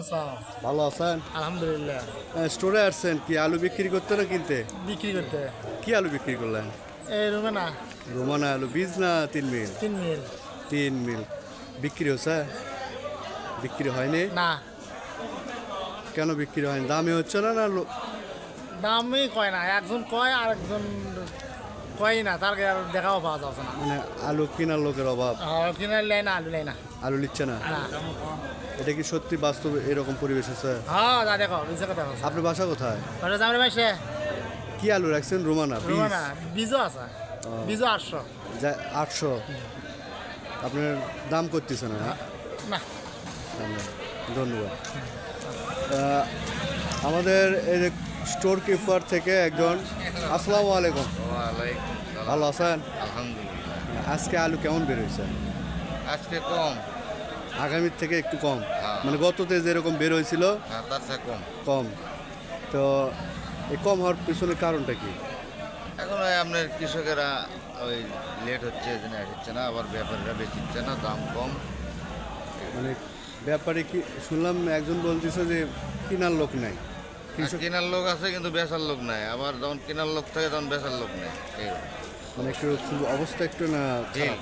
আসসালাম। ভালো আছেন? আলহামদুলিল্লাহ। স্টোরে আসছেন কি? আলু বিক্রি করতে না কিনতে? বিক্রি করতে। কি আলু বিক্রি করলেন? এই রুমে না রোমানা আলু বীজ না তিন মিল? তিন মিল। তিন মিল। বিক্রি হচ্ছে? বিক্রি হয়নি? না। কেন বিক্রি হয়নি? দামে হচ্ছে না না দামই কয় না একজন কয় আর একজন কয় না তার দেখাও পাওয়া যাচ্ছে না মানে আলু কেনার লোকের অভাব কিনার লাই না আলু লাই না। আলু নিচ্ছে না? এটা কি সত্যি বাস্তব এরকম পরিবেশ আছে? হ্যাঁ যা দেখো বুঝছে কথা আপনার বাসা কোথায়? ওটা জামরে মাসে কি আলু রাখছেন? রোমানা বীজ? রুমে বীজও আছে। বীজও আটশো। যা আটশো? আপনার দাম করতেছে না না। ধন্যবাদ। আমাদের এই যে স্টোর কিপার থেকে একজন আসসালামু আলাইকুম। ভালো আছেন? আলহামদুলিল্লাহ। আজকে আলু কেমন বেরোয়েছে আজকে কম। আগামীর থেকে একটু কম। হ্যাঁ। মানে গততে যেরকম বের হয়েছিল হ্যাঁ কম। কম। তো এই কম হওয়ার পিছনে কারণটা কি? এখন আপনার কৃষকেরা ওই লেট হচ্ছে জন্য আসছে না আবার ব্যাপারীরা বেচিচ্ছে না দাম কম। মানে ব্যাপারে কি শুনলাম একজন বলতেছে যে কিনার লোক নাই। কেনার লোক আছে কিন্তু বেচার লোক নাই। আবার যখন কেনার লোক থাকে তখন বেচার লোক নেই। মানে একটু খুব অবস্থা একটু না ডিল।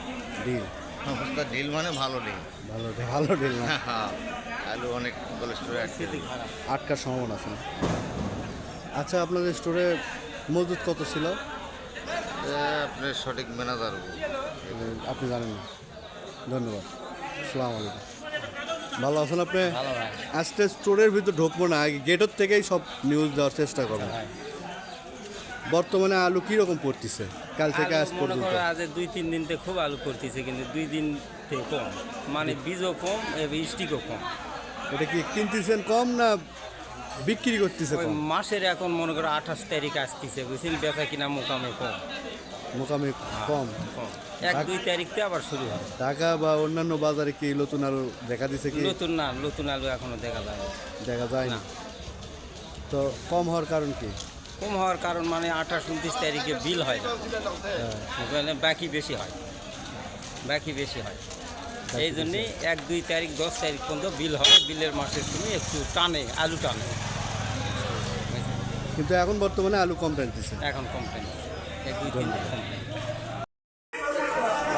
ডিল অবস্থা ডিল মানে ভালো ডিল ভালো ভালো ডিল না? হ্যাঁ আলু অনেক কোলেস্টোরে আছে আটকার সম্ভাবনা আছে না? আচ্ছা আপনাদের স্টোরে মজুদ কত ছিল? আপনার সঠিক ম্যানেজার আপনি জানেন না। ধন্যবাদ। সালাম আলাইকুম। ভালো আছেন আপনি? আজকে স্টোরের ভিতর ঢুকবো না আগে গেটের থেকেই সব নিউজ দেওয়ার চেষ্টা করব। বর্তমানে আলু কীরকম পড়তেছে? কাল থেকে আজ পর্যন্ত। আজ দুই তিন দিনতে খুব আলু করতেছে কিন্তু দুই দিন থেকে কম। মানে বীজও কম এবং স্টিকও কম। এটা কি কিনতেছেন কম না বিক্রি করতেছে মাসের এখন মনে করো আঠাশ তারিখ আসতেছে বুঝছেন? বেচা কিনা মোকামে কম। মোকামে কম। এক দুই তারিখতে আবার শুরু হবে। ঢাকা বা অন্যান্য বাজারে কি নতুন আলু দেখা দিছে কি? নতুন না নতুন আলু এখনও দেখা যায় না। দেখা যায় না। না। তো কম হওয়ার কারণ কি? কম হওয়ার কারণ মানে আঠাশ উনত্রিশ তারিখে বিল হয়। না বুঝলেন? বাকি বেশি হয়। বাকি বেশি হয়। এই জন্যে এক দুই তারিখ দশ তারিখ পর্যন্ত বিল হয় বিলের মাসের সময় একটু টানে আলু টানে। কিন্তু এখন বর্তমানে আলু কম টানতেছে। এখন কমপ্লেন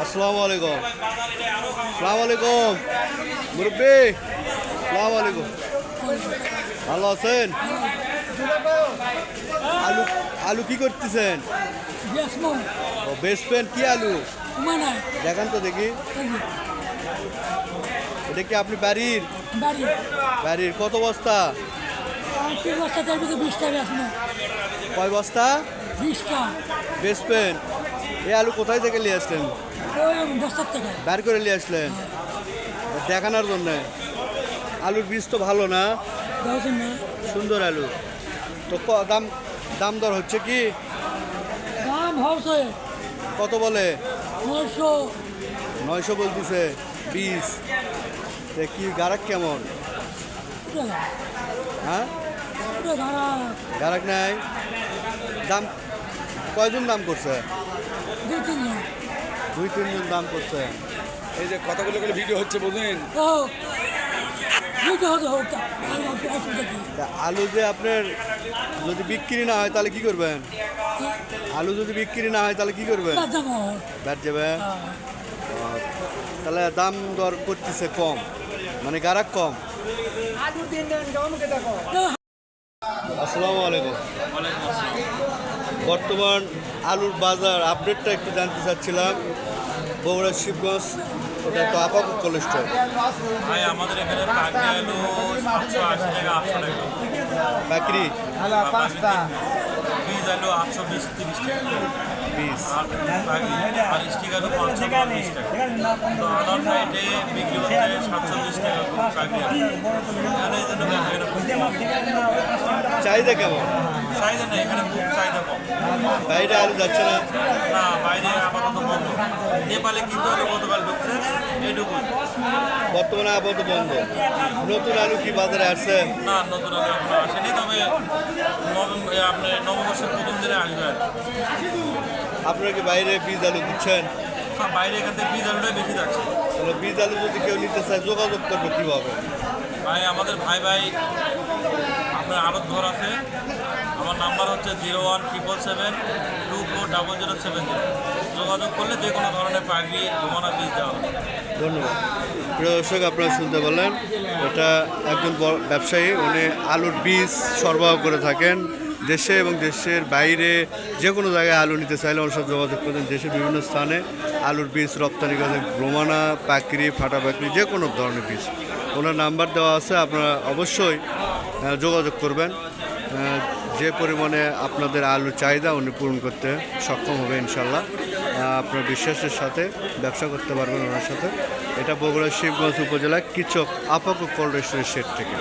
আসসালামু আলাইকুম আসসালামু আলাইকুম মুরব্বী আসসালামু আলাইকুম ভালো আছেন? আলু আলু কি করতেছেন? ও বেসপেন কি আলু? দেখান তো দেখি। এটা কি আপনি বাড়ির? বাড়ি বাড়ির। কত বস্তা? কয় বস্তা? বিশটা বেসপেন এই আলু কোথায় থেকে নিয়ে আসলেন? বের করে নিয়ে আসলেন। দেখানোর জন্য। আলুর বীজ তো ভালো না। সুন্দর আলু। তো দাম দাম দর হচ্ছে কি? দাম হচ্ছে কত বলে? নয়শো। নয়শো বলতেছে। তে কি গারাক কেমন? হ্যাঁ? গারাক নাই? দাম কয়জন দাম করছে? দুই তিনজন দুই তিনজন দাম করছে। এই যে কথাগুলো করে ভিডিও হচ্ছে বুঝলেন আলু যে আপনার যদি বিক্রি না হয় তাহলে কি করবেন? আলু যদি বিক্রি না হয় তাহলে কি করবেন? ব্যাট যাবে। হ্যাঁ। তাহলে দাম দর করতেছে কম। মানে গারাক কম। আসসালামু আলাইকুম। বর্তমান আলুর বাজার আপডেটটা একটু জানতে চাচ্ছিলাম। বগুড়া শিবগঞ্জ ওটা তো আপাক কোলেস্ট্রল ভাই আমাদের এখানে পাখি আলু সাতশো আশি টাকা আটশো টাকা। বাকরি পাঁচটা। বীজ আলু আটশো বিশ তিরিশ টাকা। পিস আর বাকি আর স্টিক আলু পাঁচশো পঞ্চাশ টাকা। তো আদার সাইডে বিক্রি হচ্ছে সাতচল্লিশ টাকা এখানে এই জন্য খুব চাহিদা কেমন? চাহিদা নেই এখানে খুব চাহিদা কম। বাইরে আলু যাচ্ছে না। না বাইরে আপাতত বন্ধ। নেপালে কিন্তু আলু গতকাল ঢুকছে এইটুকুই বর্তমানে আপাতত বন্ধ। নতুন আলু কি বাজারে আসছে? না নতুন আলু এখনও আসেনি তবে আপনি নববর্ষের প্রথম দিনে আসবে আপনারা কি বাইরে বীজ আলু দিচ্ছেন? বাইরে এখান থেকে বীজ আলুটাই বেশি যাচ্ছে। বীজ আলু যদি কেউ নিতে চায় যোগাযোগ করবে কীভাবে? ভাই আমাদের ভাই ভাই আপনার আড়ত ঘর আছে। আমার নাম্বার হচ্ছে zero one triple seven two four double zero seven zero. যোগাযোগ করলে যে কোনো ধরনের পাগড়ি ঘুমানো বীজ দেওয়া হবে। ধন্যবাদ। প্রিয় দর্শক, আপনারা শুনতে পারলেন, এটা একজন ব্যবসায়ী, উনি আলুর বীজ সরবরাহ করে থাকেন দেশে এবং দেশের বাইরে। যে কোনো জায়গায় আলু নিতে চাইলে ওনার সাথে যোগাযোগ করতেন দেশের বিভিন্ন স্থানে। আলুর বীজ রপ্তানি করেন ব্রোমানা পাকড়ি, ফাটা পাকড়ি, যে কোনো ধরনের বীজ। ওনার নাম্বার দেওয়া আছে, আপনারা অবশ্যই যোগাযোগ করবেন। যে পরিমাণে আপনাদের আলু চাহিদা উনি পূরণ করতে সক্ষম হবে ইনশাল্লাহ। আপনার বিশ্বাসের সাথে ব্যবসা করতে পারবেন ওনার সাথে। এটা বগুড়া শিবগঞ্জ উপজেলা কিচক আপাক কোল্ড স্টোরেজ সেট থেকে।